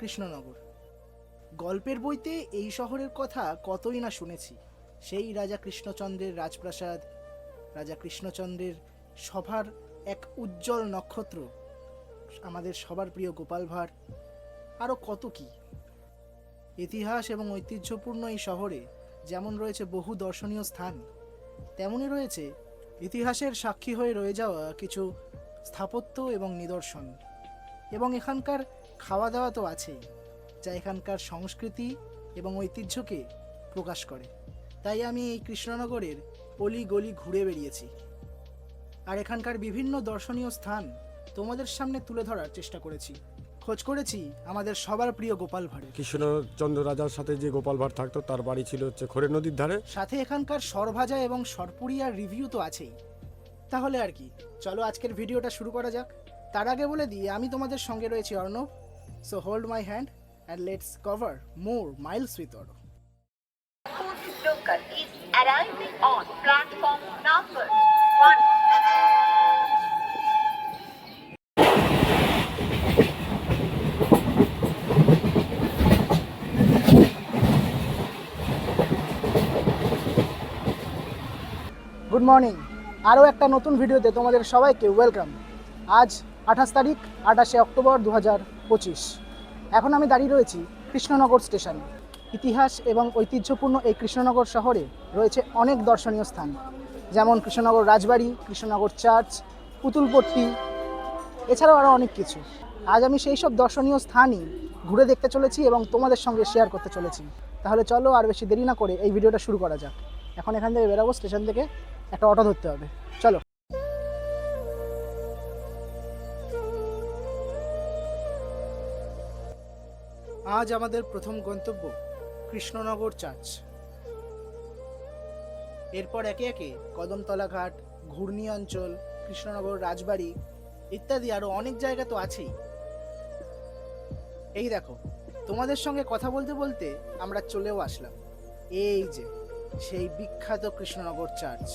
কৃষ্ণনগর। গল্পের বইতে এই শহরের কথা কতই না শুনেছি। সেই রাজা কৃষ্ণচন্দ্রের রাজপ্রাসাদ, রাজা কৃষ্ণচন্দ্রের সভার এক উজ্জ্বল নক্ষত্র, আমাদের সবার প্রিয় গোপাল ভাঁড় আরও কত কি? ইতিহাস এবং ঐতিহ্যপূর্ণ এই শহরে যেমন রয়েছে বহু দর্শনীয় স্থান, তেমনই রয়েছে ইতিহাসের সাক্ষী হয়ে রয়ে যাওয়া কিছু স্থাপত্য এবং নিদর্শন। এবং এখানকার খাওয়া দাওয়া তো আছেই যা এখানকার সংস্কৃতি এবং ঐতিহ্যকে প্রকাশ করে। তাই আমি এই কৃষ্ণনগরের অলি গলি ঘুরে বেরিয়েছি আর এখানকার বিভিন্ন দর্শনীয় স্থান তোমাদের সামনে তুলে ধরার চেষ্টা করেছি। খোঁজ করেছি আমাদের সবার প্রিয় গোপাল ভাঁড়ের। কৃষ্ণচন্দ্র রাজার সাথে যে গোপাল ভাঁড় থাকতো তার বাড়ি ছিল হচ্ছে খোরে নদীর ধারে। সাথে এখানকার সরভাজা এবং সরপুরিয়ার রিভিউ তো আছেই। তাহলে আর কি চলো আজকের ভিডিওটা শুরু করা যাক। তার আগে বলে দিই আমি তোমাদের সঙ্গে রয়েছি Arnab. So hold my hand and let's cover more miles with Arnab local is arriving on platform number one. Good morning আরও একটা নতুন ভিডিওতে তোমাদের সবাইকে ওয়েলকাম আজ আঠাশ তারিখ, আঠাশে অক্টোবর দু হাজার পঁচিশ। এখন আমি দাঁড়িয়ে রয়েছি কৃষ্ণনগর স্টেশনে। ইতিহাস এবং ঐতিহ্যপূর্ণ এই কৃষ্ণনগর শহরে রয়েছে অনেক দর্শনীয় স্থান, যেমন কৃষ্ণনগর রাজবাড়ি, কৃষ্ণনগর চার্চ, পুতুলপট্টি, এছাড়াও আরও অনেক কিছু। আজ আমি সেই সব দর্শনীয় স্থানই ঘুরে দেখতে চলেছি এবং তোমাদের সঙ্গে শেয়ার করতে চলেছি। তাহলে চলো আর বেশি দেরি না করে এই ভিডিওটা শুরু করা যাক। এখন এখান থেকে বেরাবো, স্টেশন থেকে একটা অটো ধরতে হবে। চলো। আজ আমাদের প্রথম গন্তব্য কৃষ্ণনগর চার্চ। এরপর একে একে কদমতলা ঘাট, ঘূর্ণি অঞ্চল, কৃষ্ণনগর রাজবাড়ি ইত্যাদি আরও অনেক জায়গা তো আছেই। এই দেখো, তোমাদের সঙ্গে কথা বলতে বলতে আমরা চলেও আসলাম। এই যে, সেই বিখ্যাত কৃষ্ণনগর চার্চ।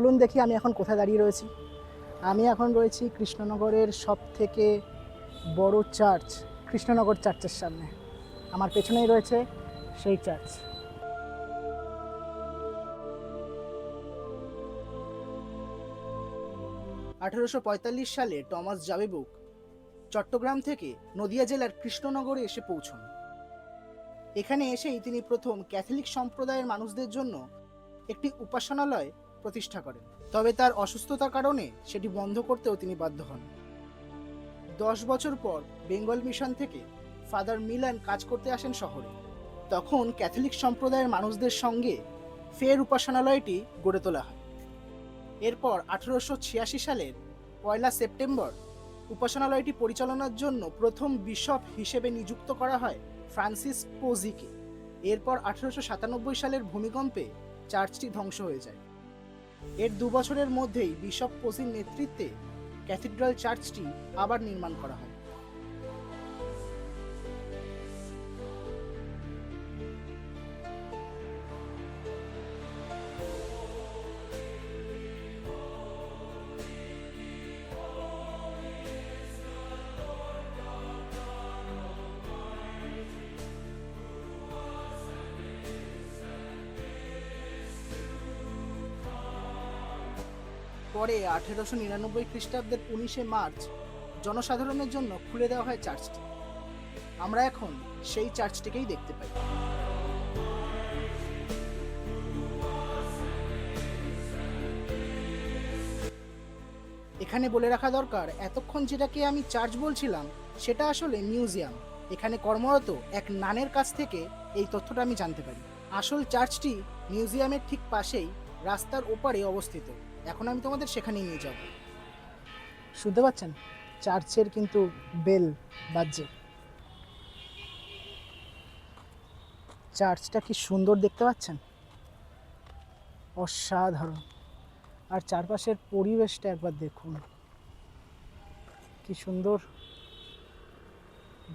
বলুন দেখি আমি এখন কোথায় দাঁড়িয়ে রয়েছি। আমি এখন রয়েছি কৃষ্ণনগরের সব থেকে বড় চার্চ, কৃষ্ণনগর চার্চের সামনে। আমার পেছনেই রয়েছে সেই চার্চ। আঠেরোশো সালে টমাস জাবেবুক চট্টগ্রাম থেকে নদিয়া জেলার কৃষ্ণনগরে এসে পৌঁছন। এখানে এসেই তিনি প্রথম ক্যাথলিক সম্প্রদায়ের মানুষদের জন্য একটি উপাসনালয় প্রতিষ্ঠা করেন। তবে তার অসুস্থতার কারণে সেটি বন্ধ করতেও তিনি বাধ্য হন। দশ বছর পর বেঙ্গল মিশন থেকে ফাদার মিলান কাজ করতে আসেন শহরে। তখন ক্যাথলিক সম্প্রদায়ের মানুষদের সঙ্গে ফের উপাসনালয়টি গড়ে তোলা হয়। এরপর আঠারোশো ছিয়াশি সালের পয়লা সেপ্টেম্বর উপাসনালয়টি পরিচালনার জন্য প্রথম বিশপ হিসেবে নিযুক্ত করা হয় ফ্রান্সিস পোজিকে। এরপর আঠারোশো সাতানব্বই সালের ভূমিকম্পে চার্চটি ধ্বংস হয়ে যায়। এর দু বছরের মধ্যেই বিশপ কোসির নেতৃত্বে ক্যাথিড্রাল চার্চটি আবার নির্মাণ করা হয়। পরে আঠেরোশো নিরানব্বই খ্রিস্টাব্দের উনিশে মার্চ জনসাধারণের জন্য খুলে দেওয়া হয় চার্চটি। আমরা এখন সেই চার্চটিকেই দেখতে পাই। এখানে বলে রাখা দরকার, এতক্ষণ যেটাকে আমি চার্চ বলছিলাম, সেটা আসলে মিউজিয়াম। এখানে কর্মরত এক নানের কাছ থেকে এই তথ্যটা আমি জানতে পারি। আসল চার্চটি মিউজিয়ামের ঠিক পাশেই রাস্তার ওপারে অবস্থিত। এখন আমি তোমাদের সেখানেই নিয়ে যাব। শুনতে পাচ্ছেন? চার্চের কিন্তু বেল বাজছে। চার্চটা কি সুন্দর দেখতে পাচ্ছেন? অসাধারণ। আর চারপাশের পরিবেশটা একবার দেখুন। কি সুন্দর।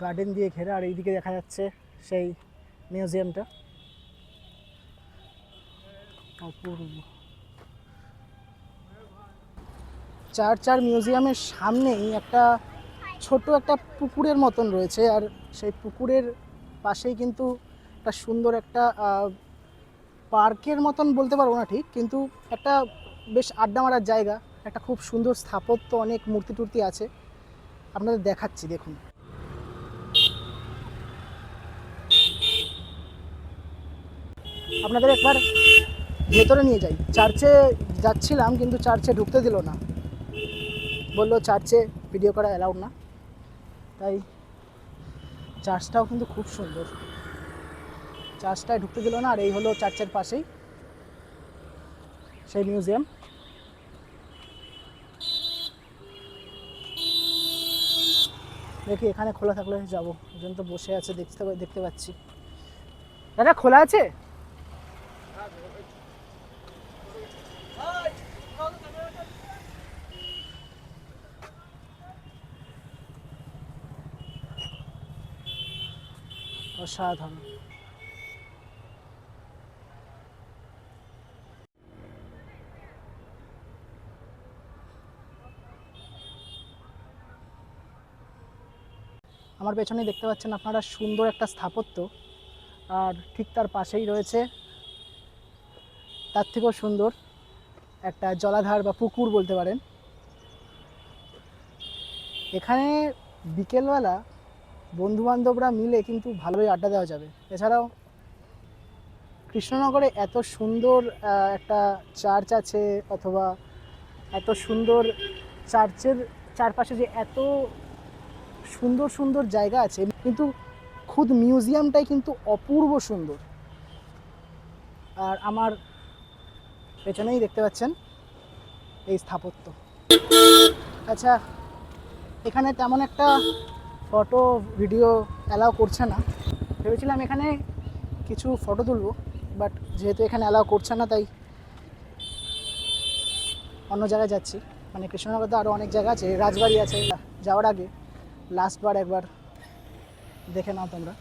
গার্ডেন দিয়ে ঘেরা, আর এইদিকে দেখা যাচ্ছে সেই মিউজিয়ামটা। অপূর্ব। চার চার মিউজিয়ামের সামনেই একটা ছোট একটা পুকুরের মতন রয়েছে আর সেই পুকুরের পাশেই কিন্তু একটা সুন্দর একটা পার্কের মতন বলতে পারব না ঠিক, কিন্তু একটা বেশ আড্ডা মারার জায়গা, একটা খুব সুন্দর স্থাপত্য, অনেক মূর্তি টুর্তি আছে। আপনাদের দেখাচ্ছি, দেখুন। আপনাদের একবার ভেতরে নিয়ে যাই। চার্চে যাচ্ছিলাম, কিন্তু চার্চে ঢুকতে দিল না। বলল চার্চে ভিডিও করা অ্যালাউড না। তাই চার্চটাও কিন্তু খুব সুন্দর। চার্চটায় ঢুকতে দিল না, আর এই হলো চার্চের পাশেই সেই মিউজিয়াম দেখি এখানে খোলা থাকলে যাব। একজন তো বসে আছে, দেখতে দেখতে পাচ্ছি। দাদা, খোলা আছে? অসাধারণ। আমার পেছনে দেখতে পাচ্ছেন আপনারা সুন্দর একটা স্থাপত্য। আর ঠিক তার পাশেই রয়েছে, তার থেকেও সুন্দর, একটা জলাধার বা পুকুর বলতে পারেন। এখানে বিকেলবেলা বন্ধু বান্ধবরা মিলে কিন্তু ভালোই আড্ডা দেওয়া যাবে। এছাড়াও কৃষ্ণনগরে এত সুন্দর একটা চার্চ আছে অথবা এত সুন্দর চার্চের চারপাশে যে এত সুন্দর সুন্দর জায়গা আছে, কিন্তু খুদ মিউজিয়ামটাই কিন্তু অপূর্ব সুন্দর। আর আমার পেছনেই দেখতে পাচ্ছেন এই স্থাপত্য। আচ্ছা এখানে তেমন একটা ফটো ভিডিও অ্যালাউ করছে না। ভেবেছিলাম এখানে কিছু ফটো তুলব বাট যেহেতু এখানে অ্যালাউ করছে না, তাই অন্য জায়গায় যাচ্ছি। মানে কৃষ্ণনগর তো আরও অনেক জায়গা আছে, রাজবাড়ি আছে, যাওয়ার আগে লাস্টবার একবার দেখে নাও তোমরা।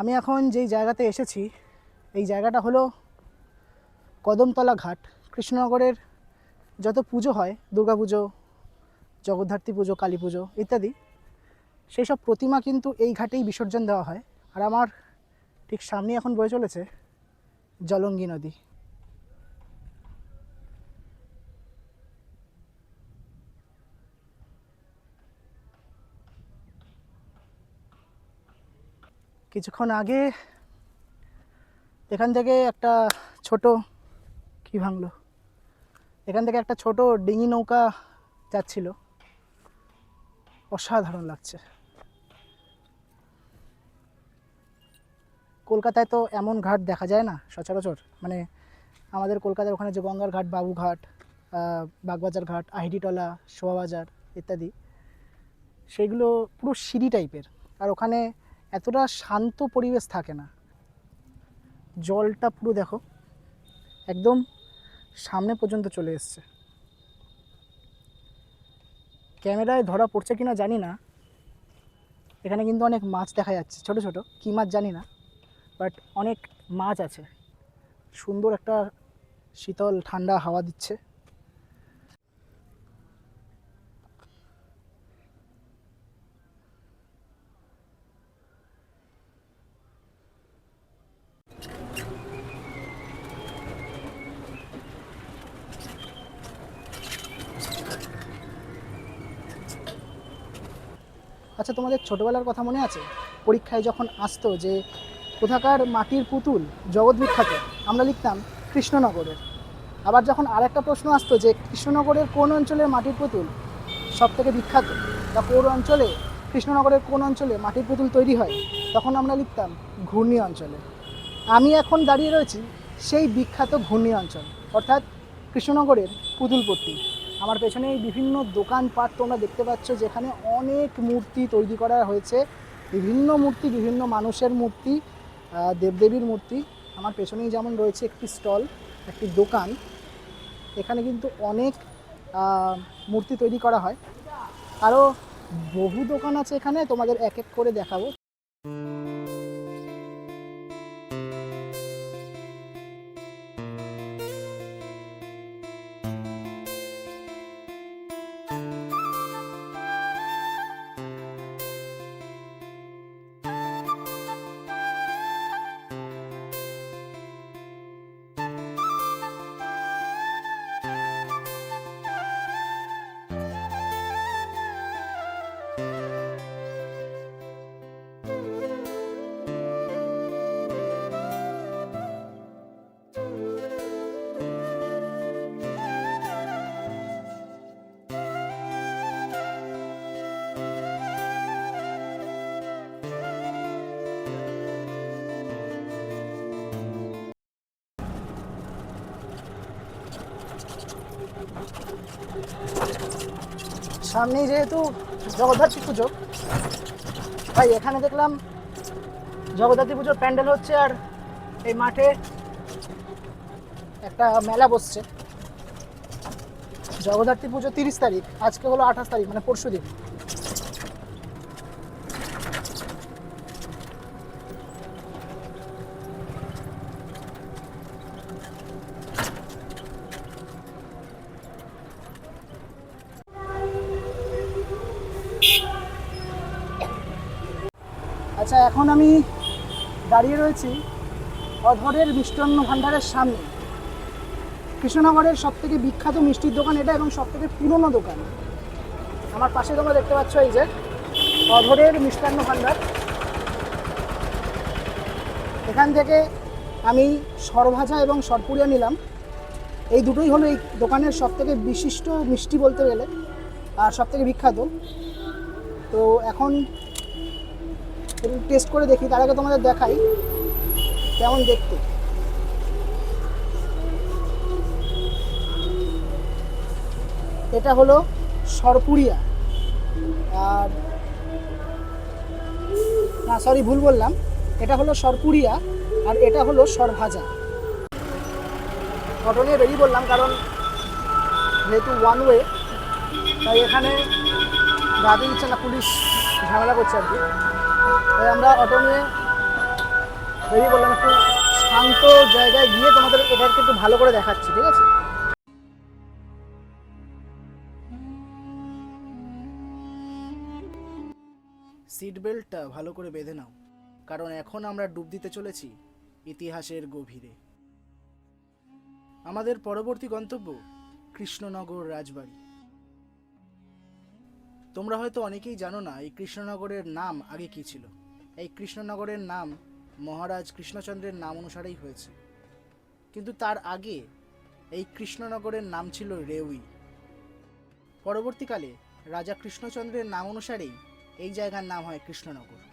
আমি এখন যেই জায়গাতে এসেছি, এই জায়গাটা হলো কদমতলা ঘাট। কৃষ্ণনগরের যত পুজো হয়, দুর্গা পুজো, জগদ্ধাত্রী পুজো, কালী পুজো ইত্যাদি সেই সব প্রতিমা কিন্তু এই ঘাটেই বিসর্জন দেওয়া হয়। আর আমার ঠিক সামনে এখন বয়ে চলেছে জলঙ্গি নদী। কিছুক্ষণ আগে এখান থেকে একটা ছোট, কি ভাঙলো? এখান থেকে একটা ছোট ডিঙি নৌকা যাচ্ছিল। অসাধারণ লাগছে। কলকাতায় তো এমন ঘাট দেখা যায় না, সচরাচর। মানে আমাদের কলকাতার ওখানে যে গঙ্গার ঘাট বাবুঘাট বাগবাজার ঘাট আহিডিটলা শোভাবাজার ইত্যাদি সেইগুলো পুরো সিঁড়ি টাইপের আর ওখানে এতটা শান্ত পরিবেশ থাকে না। জলটা পুরো দেখো, একদম সামনে পর্যন্ত চলে এসছে। ক্যামেরায় ধরা পড়ছে কিনা জানি না। এখানে কিন্তু অনেক মাছ দেখা যাচ্ছে, ছোট ছোট। কী মাছ জানি না বাট অনেক মাছ আছে। সুন্দর একটা শীতল, ঠান্ডা হাওয়া দিচ্ছে। আচ্ছা তোমাদের ছোটবেলার কথা মনে আছে? পরীক্ষায় যখন আসতো যে, কোথাকার মাটির পুতুল জগৎ বিখ্যাত? আমরা লিখতাম, কৃষ্ণনগরের। আবার যখন আরেকটা প্রশ্ন আসতো যে, কৃষ্ণনগরের কোন অঞ্চলের মাটির পুতুল সব থেকে বিখ্যাত? বা, কোন অঞ্চলে, কৃষ্ণনগরের কোন অঞ্চলে মাটির পুতুল তৈরি হয়? তখন আমরা লিখতাম, ঘূর্ণি অঞ্চলে। আমি এখন দাঁড়িয়ে রয়েছি সেই বিখ্যাত ঘূর্ণি অঞ্চল, অর্থাৎ কৃষ্ণনগরের পুতুলপট্টি। আমার পেছনে এই বিভিন্ন দোকানপাট তোমরা দেখতে পাচ্ছ, যেখানে অনেক মূর্তি তৈরি করা হয়েছে। বিভিন্ন মূর্তি, বিভিন্ন মানুষের মূর্তি দেবদেবীর মূর্তি। আমার পেছনেই যেমন রয়েছে একটি স্টল, একটি দোকান। এখানে কিন্তু অনেক মূর্তি তৈরি করা হয়। আরও বহু দোকান আছে এখানে, তোমাদের এক এক করে দেখাবো। সামনেই যেহেতু জগদ্ধাত্রী পুজো, তাই এখানে দেখলাম জগদ্ধাত্রী পুজোর প্যান্ডেল হচ্ছে আর এই মাঠে একটা মেলা বসছে। জগদ্ধাত্রী পুজো তিরিশ তারিখ, আজকে হলো আঠাশ তারিখ মানে পরশু দিন আচ্ছা এখন আমি দাঁড়িয়ে রয়েছি অধরের মিষ্টান্ন ভাণ্ডারের সামনে। কৃষ্ণনগরের সব থেকে বিখ্যাত মিষ্টির দোকান এটা এবং সব থেকে পুরনো দোকান। আমার পাশে তোমরা দেখতে পাচ্ছ এই যে অধরের মিষ্টান্ন ভাণ্ডার। এখান থেকে আমি সরভাজা এবং সরপুরিয়া নিলাম। এই দুটোই হলো এই দোকানের সব থেকে বিশিষ্ট মিষ্টি বলতে গেলে, আর সব থেকে বিখ্যাত। তো এখন টেস্ট করে দেখি, তার আগে তোমাদের দেখাই কেমন দেখতে। এটা হলো সরপুরিয়া আর না সরি ভুল বললাম। এটা হলো সরপুরিয়া আর এটা হলো সরভাজা। অটো নিয়ে বেরিয়ে বললাম কারণ যেহেতু ওয়ান ওয়ে তাই এখানে গাড়ি দিচ্ছে না, পুলিশ ঝামেলা করছে আর কি। তাই আমরা অটো নিয়ে বেরিয়ে বললাম একটু শান্ত জায়গায় গিয়ে তোমাদের এটাকে একটু ভালো করে দেখাচ্ছি, ঠিক আছে? সিট বেল্টটা ভালো করে বেঁধে নাও, কারণ এখন আমরা ডুব দিতে চলেছি ইতিহাসের গভীরে। আমাদের পরবর্তী গন্তব্য কৃষ্ণনগর রাজবাড়ি। তোমরা হয়তো অনেকেই জানো না, এই কৃষ্ণনগরের নাম আগে কী ছিল? এই কৃষ্ণনগরের নাম মহারাজ কৃষ্ণচন্দ্রের নাম অনুসারেই হয়েছে। কিন্তু তার আগে এই কৃষ্ণনগরের নাম ছিল রেউই। পরবর্তীকালে রাজা কৃষ্ণচন্দ্রের নাম অনুসারেই এই জায়গার নাম হয় কৃষ্ণনগর।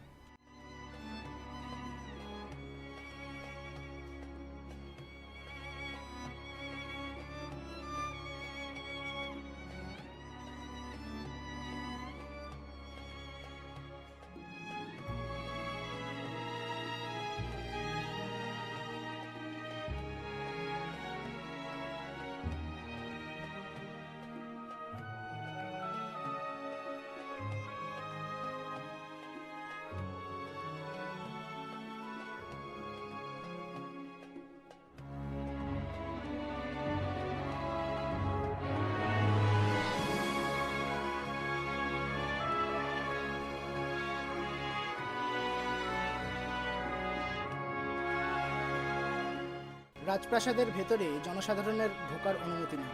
রাজপ্রাসাদের ভেতরে জনসাধারণের ঢোকার অনুমতি নেই।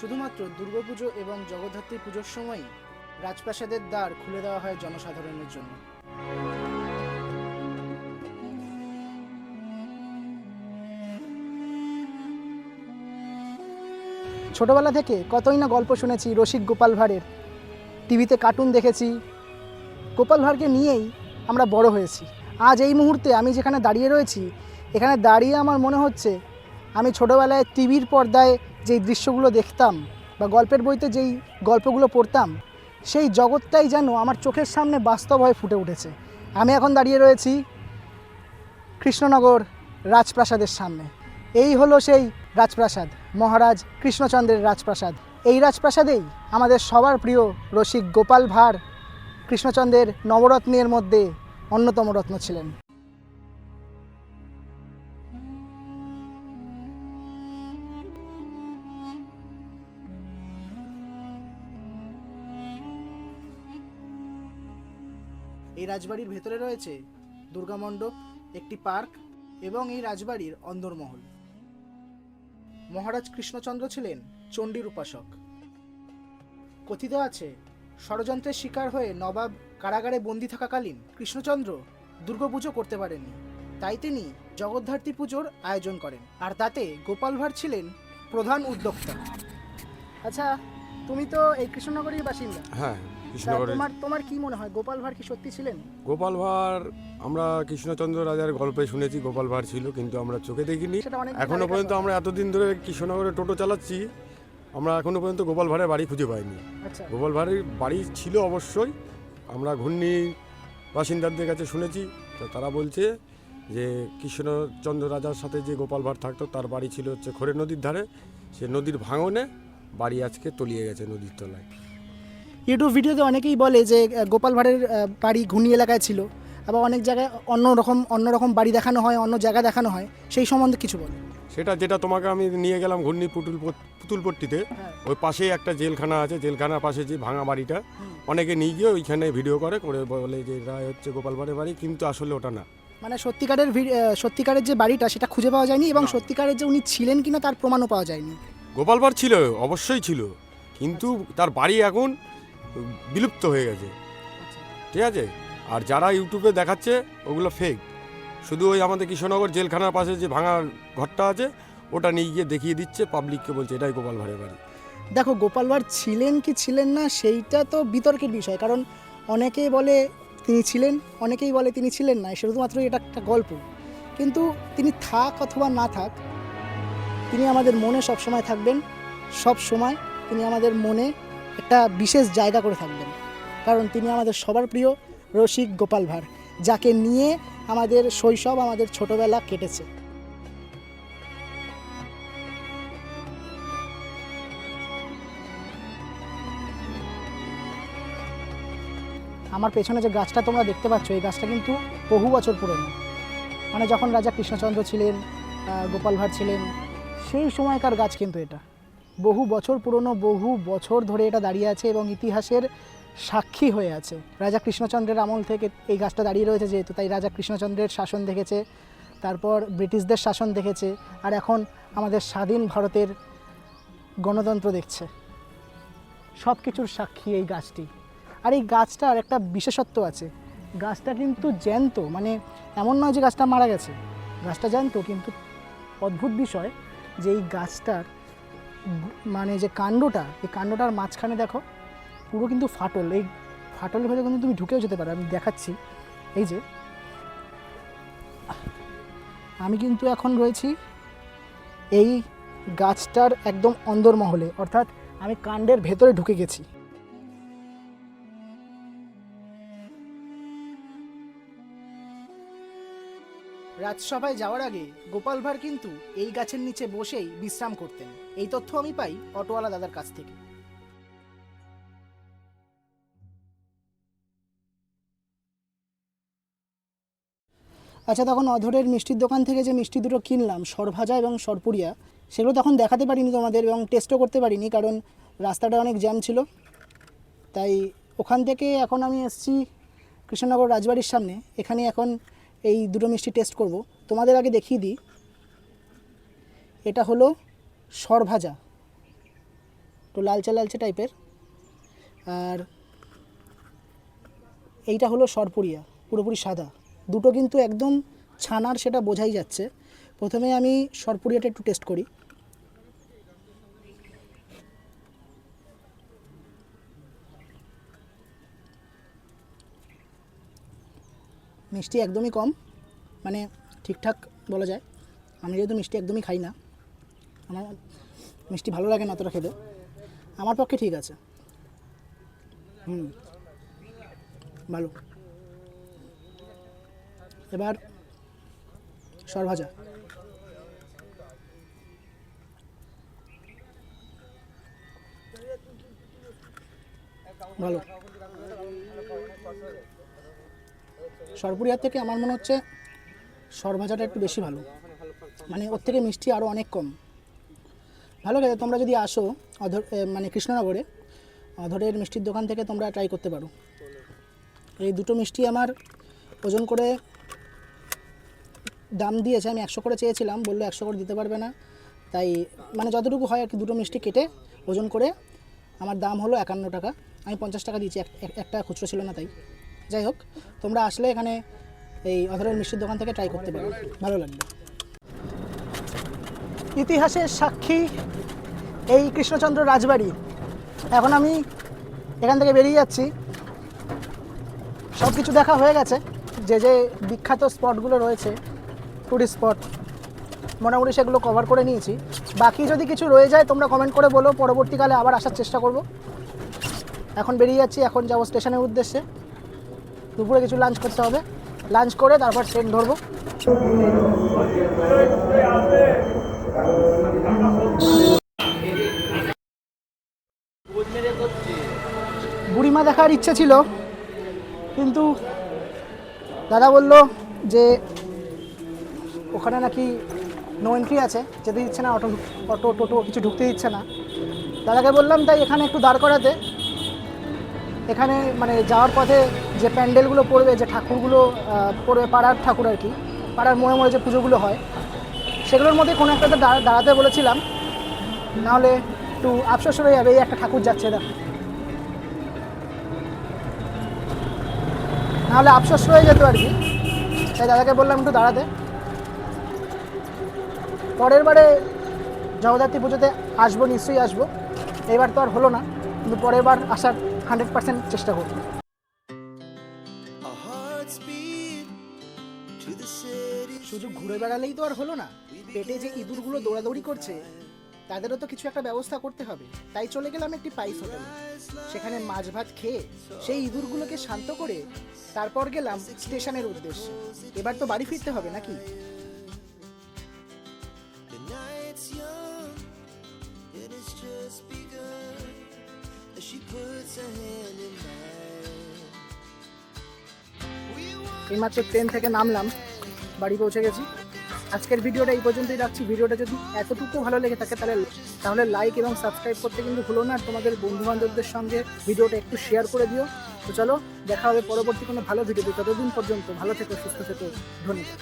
শুধুমাত্র দুর্গাপুজো এবং জগদ্ধাত্রী পুজোর সময়ই রাজপ্রাসাদের দ্বার খুলে দেওয়া হয় জনসাধারণের জন্য। ছোটবেলা থেকে কতই না গল্প শুনেছি রসিক গোপাল ভাঁড়ের। টিভিতে কার্টুন দেখেছি। গোপাল ভাঁড়কে নিয়েই আমরা বড় হয়েছি। আজ এই মুহূর্তে আমি যেখানে দাঁড়িয়ে রয়েছি এখানে দাঁড়িয়ে আমার মনে হচ্ছে আমি ছোটোবেলায় টিভির পর্দায় যেই দৃশ্যগুলো দেখতাম বা গল্পের বইতে যেই গল্পগুলো পড়তাম, সেই জগৎটাই যেন আমার চোখের সামনে বাস্তব হয়ে ফুটে উঠেছে। আমি এখন দাঁড়িয়ে রয়েছি কৃষ্ণনগর রাজপ্রাসাদের সামনে। এই হলো সেই রাজপ্রাসাদ, মহারাজ কৃষ্ণচন্দ্রের রাজপ্রাসাদ। এই রাজপ্রাসাদেই আমাদের সবার প্রিয় রসিক গোপাল ভাঁড় কৃষ্ণচন্দ্রের নবরত্নের মধ্যে অন্যতম রত্ন ছিলেন। এই রাজবাড়ির ভেতরে রয়েছে দুর্গা মণ্ডপ, একটি পার্ক এবং এই রাজবাড়ির অন্দরমহল। মহারাজ কৃষ্ণচন্দ্র ছিলেন চণ্ডীর উপাসক। কথিত আছে, ষড়যন্ত্রের শিকার হয়ে নবাব কারাগারে বন্দি থাকাকালীন কৃষ্ণচন্দ্র দুর্গাপুজো করতে পারেননি। তাই তিনি জগদ্ধাত্রী পুজোর আয়োজন করেন। আর তাতে গোপাল ভাঁড় ছিলেন প্রধান উদ্যোক্তা। আচ্ছা তুমি তো এই কৃষ্ণনগরের বাসিন্দা। হ্যাঁ। তা তোমার তোমার কি মনে হয় গোপাল ভাঁড় কি সত্যি ছিলেন? গোপাল ভাঁড় আমরা কৃষ্ণচন্দ্র রাজার গল্পে শুনেছি গোপাল ভাঁড় ছিল কিন্তু আমরা চোখে দেখিনি। সেটা অনেক এখনও পর্যন্ত আমরা এতদিন ধরে কৃষ্ণনগরে টোটো চালাচ্ছি আমরা এখনও পর্যন্ত গোপাল ভাঁড়ের বাড়ি খুঁজে পাইনি। আচ্ছা। গোপাল ভাঁড়ের বাড়ি ছিল অবশ্যই আমরা ঘূর্ণি বাসিন্দাদের কাছে শুনেছি তো তারা বলছে যে কৃষ্ণচন্দ্র রাজার সাথে যে গোপাল ভাঁড় থাকতো তার বাড়ি ছিল হচ্ছে খোরে নদীর ধারে। সে নদীর ভাঙনে বাড়ি আজকে তলিয়ে গেছে নদীর তলায়। ইউটিউব ভিডিওতে অনেকেই বলে যে গোপাল ভাঁড়ের বাড়ি ঘূর্ণি এলাকায় ছিল। আবার অনেক জায়গায় অন্য রকম অন্য রকম বাড়ি দেখানো হয় অন্য জায়গা দেখানো হয়। সেই সম্বন্ধে কিছু বলে। সেটা যেটা তোমাকে আমি নিয়ে গেলাম ঘূর্ণি পুতুল পুতুলপট্টিতে। হ্যাঁ। ওই পাশেই একটা জেলখানা আছে জেলখানার পাশে যে ভাঙা বাড়িটা। অনেকে নিয়ে গিয়ে ওইখানে ভিডিও করে করে বলে যে এটা হচ্ছে গোপাল ভাঁড়ের বাড়ি কিন্তু আসলে ওটা না। মানে সত্যিকারের সত্যিকারের যে বাড়িটা সেটা খুঁজে পাওয়া যায়নি এবং সত্যিকারের যে উনি ছিলেন কিনা তার প্রমাণও পাওয়া যায়নি। গোপাল ভাঁড় ছিল অবশ্যই ছিল। কিন্তু তার বাড়ি এখন বিলুপ্ত হয়ে গেছে। ঠিক আছে? আর যারা ইউটিউবে দেখাচ্ছে ওগুলো ফেক শুধু ওই আমাদের কৃষ্ণনগর জেলখানার পাশে যে ভাঙা ঘরটা আছে ওটা নিয়ে গিয়ে দেখিয়ে দিচ্ছে পাবলিককে বলছে এটাই গোপাল ভাঁড়ের বাড়ি। দেখো গোপাল ভাঁড় ছিলেন কি ছিলেন না সেইটা তো বিতর্কের বিষয়। কারণ অনেকেই বলে তিনি ছিলেন অনেকেই বলে তিনি ছিলেন না শুধুমাত্র এটা একটা গল্প। কিন্তু তিনি থাক অথবা না থাক তিনি আমাদের মনে সব সময় থাকবেন সব সময় তিনি আমাদের মনে একটা বিশেষ জায়গা করে থাকবেন। কারণ তিনি আমাদের সবার প্রিয় রসিক গোপাল ভাঁড়, যাকে নিয়ে আমাদের শৈশব আমাদের ছোটবেলা কেটেছে। আমার পেছনে যে গাছটা তোমরা দেখতে পাচ্ছ, এই গাছটা কিন্তু বহু বছর পুরনো। মানে যখন রাজা কৃষ্ণচন্দ্র ছিলেন গোপাল ভাঁড় ছিলেন, সেই সময়কার গাছ কিন্তু এটা। বহু বছর পুরনো, বহু বছর ধরে এটা দাঁড়িয়ে আছে এবং ইতিহাসের সাক্ষী হয়ে আছে। রাজা কৃষ্ণচন্দ্রের আমল থেকে এই গাছটা দাঁড়িয়ে রয়েছে যেহেতু, তাই রাজা কৃষ্ণচন্দ্রের শাসন দেখেছে, তারপর ব্রিটিশদের শাসন দেখেছে, আর এখন আমাদের স্বাধীন ভারতের গণতন্ত্র দেখছে। সব কিছুর সাক্ষী এই গাছটি। আর এই গাছটার একটা বিশেষত্ব আছে, গাছটা কিন্তু জ্যান্ত মানে এমন নয় যে গাছটা মারা গেছে। গাছটা জ্যান্ত, কিন্তু অদ্ভুত বিষয় যে এই গাছটার মানে যে কাণ্ডটা, এই কাণ্ডটার মাঝখানে দেখো, পুরো কিন্তু ফাটল। এই ফাটলের ভেতরে কিন্তু তুমি ঢুকেও যেতে পারো, আমি দেখাচ্ছি। এই যে, আমি কিন্তু এখন রয়েছি এই গাছটার একদম অন্দরমহলে, অর্থাৎ আমি কাণ্ডের ভেতরে ঢুকে গেছি। রাজসভায় যাওয়ার আগে গোপাল ভাঁড় কিন্তু এই গাছের নিচে বসেই বিশ্রাম করতেন। এই তথ্য আমি পাই অটোওয়ালা দাদার কাছ থেকে। আচ্ছা তখন অধরের মিষ্টির দোকান থেকে যে মিষ্টি দুটো কিনলাম, সরভাজা এবং সরপুরিয়া, সেগুলো তখন দেখাতে পারিনি তোমাদের এবং টেস্টও করতে পারিনি, কারণ রাস্তাটা অনেক জ্যাম ছিল। তাই ওখান থেকে এখন আমি এসেছি কৃষ্ণনগর রাজবাড়ির সামনে। এখানে এখন এই দুটো মিষ্টি টেস্ট করব। তোমাদের আগে দেখিয়ে দিই। এটা হলো সরভাজা। একটু লালচে লালচে টাইপের আর এইটা হলো সরপুরিয়া, পুরোপুরি সাদা। দুটো কিন্তু একদম ছানার সেটা বোঝাই যাচ্ছে। প্রথমে আমি সরপুরিয়াটা একটু টেস্ট করি। মিষ্টি একদমই কম মানে ঠিকঠাক বলা যায়। আমি যেহেতু মিষ্টি একদমই খাই না, আমার মিষ্টি ভালো লাগে না অতটা খেতে। আমার পক্ষে ঠিক আছে। হুম, ভালো। এবার সরভাজা। ভালো। সরপুরিয়ার থেকে আমার মনে হচ্ছে সর ভাজাটা একটু বেশি ভালো। মানে ওর থেকে মিষ্টি আরও অনেক কম। ভালো খেতে, তোমরা যদি আসো অধর মানে কৃষ্ণনগরে, অধরের মিষ্টির দোকান থেকে তোমরা ট্রাই করতে পারো। এই দুটো মিষ্টি আমার ওজন করে দাম দিয়েছে, আমি একশো করে চেয়েছিলাম, বলল একশো করে দিতে পারবে না। তাই মানে যতটুকু হয় আর কি, দুটো মিষ্টি কেটে ওজন করে আমার দাম হলো একান্ন টাকা। আমি পঞ্চাশ টাকা দিয়েছি, এক- এক- একটা খুচরো ছিল না তাই। যাই হোক, তোমরা আসলে এখানে এই অধরের মিষ্টির দোকান থেকে ট্রাই করতে পারো। ভালো লাগবে। ইতিহাসের সাক্ষী এই কৃষ্ণচন্দ্র রাজবাড়ি। এখন আমি এখান থেকে বেরিয়ে যাচ্ছি। সব কিছু দেখা হয়ে গেছে। যে যে বিখ্যাত স্পটগুলো রয়েছে টুরিস্ট স্পট মোটামুটি সেগুলো কভার করে নিয়েছি। বাকি যদি কিছু রয়ে যায়, তোমরা কমেন্ট করে বলো। পরবর্তীকালে আবার আসার চেষ্টা করব। এখন বেরিয়ে যাচ্ছি, এখন যাব স্টেশনের উদ্দেশ্যে। দুপুরে কিছু লাঞ্চ করতে হবে। লাঞ্চ করে তারপর ট্রেন ধরবো। বুড়িমা দেখার ইচ্ছে ছিল, কিন্তু দাদা বলল যে ওখানে নাকি নো এন্ট্রি আছে, যেতে দিচ্ছে না, অটো অটো, টোটো কিছু ঢুকতে দিচ্ছে না। দাদাকে বললাম, তাই এখানে একটু দাঁড় করাতে। এখানে মানে যাওয়ার পথে যে প্যান্ডেলগুলো পড়বে, যে ঠাকুরগুলো পড়বে পাড়ার ঠাকুর আর কি, পাড়ার মোড়ে মোড়ে যে পুজোগুলো হয়, সেগুলোর মধ্যে কোনো একটাতে দাঁড়া- দাঁড়াতে বলেছিলাম। নাহলে একটু আফসোস হয়ে যাবে, এই একটা ঠাকুর যাচ্ছে দেখো নাহলে আফসোস হয়ে যেত আর কি। তাই দাদাকে বললাম, একটু দাঁড়াতে পরের বারে জগদ্ধাত্রী পুজোতে আসব, নিশ্চয়ই আসব। এবার তো আর হলো না, কিন্তু পরের বার আসার হান্ড্রেড পার্সেন্ট চেষ্টা করব। ঘুরে বেড়ালেই তো আর হলো না। পেটে যে ইঁদুরগুলো দৌড়াদৌড়ি করছে, তাদেরও তো কিছু একটা ব্যবস্থা করতে হবে। তাই চলে গেলাম একটি পাইস হোটেলে। সেখানে মাছ ভাত খেয়ে সেই ইঁদুরগুলোকে শান্ত করে তারপর গেলাম স্টেশনের উদ্দেশ্যে। এবার তো বাড়ি ফিরতে হবে নাকি? এইমাত্র ট্রেন থেকে নামলাম। বাড়ি পৌঁছে গেছি। আজকের ভিডিওটা এই পর্যন্তই রাখছি। ভিডিওটা যদি এতটুকু ভালো লেগে থাকে তাহলে তাহলে লাইক এবং সাবস্ক্রাইব করতে কিন্তু ভুলো না। তোমাদের বন্ধুবান্ধবদের সঙ্গে ভিডিওটা একটু শেয়ার করে দিও। তো চলো, দেখা হবে পরবর্তী কোনো ভালো ভিডিওতে ততদিন পর্যন্ত ভালো থেকো, সুস্থ থেকো। ধন্যবাদ।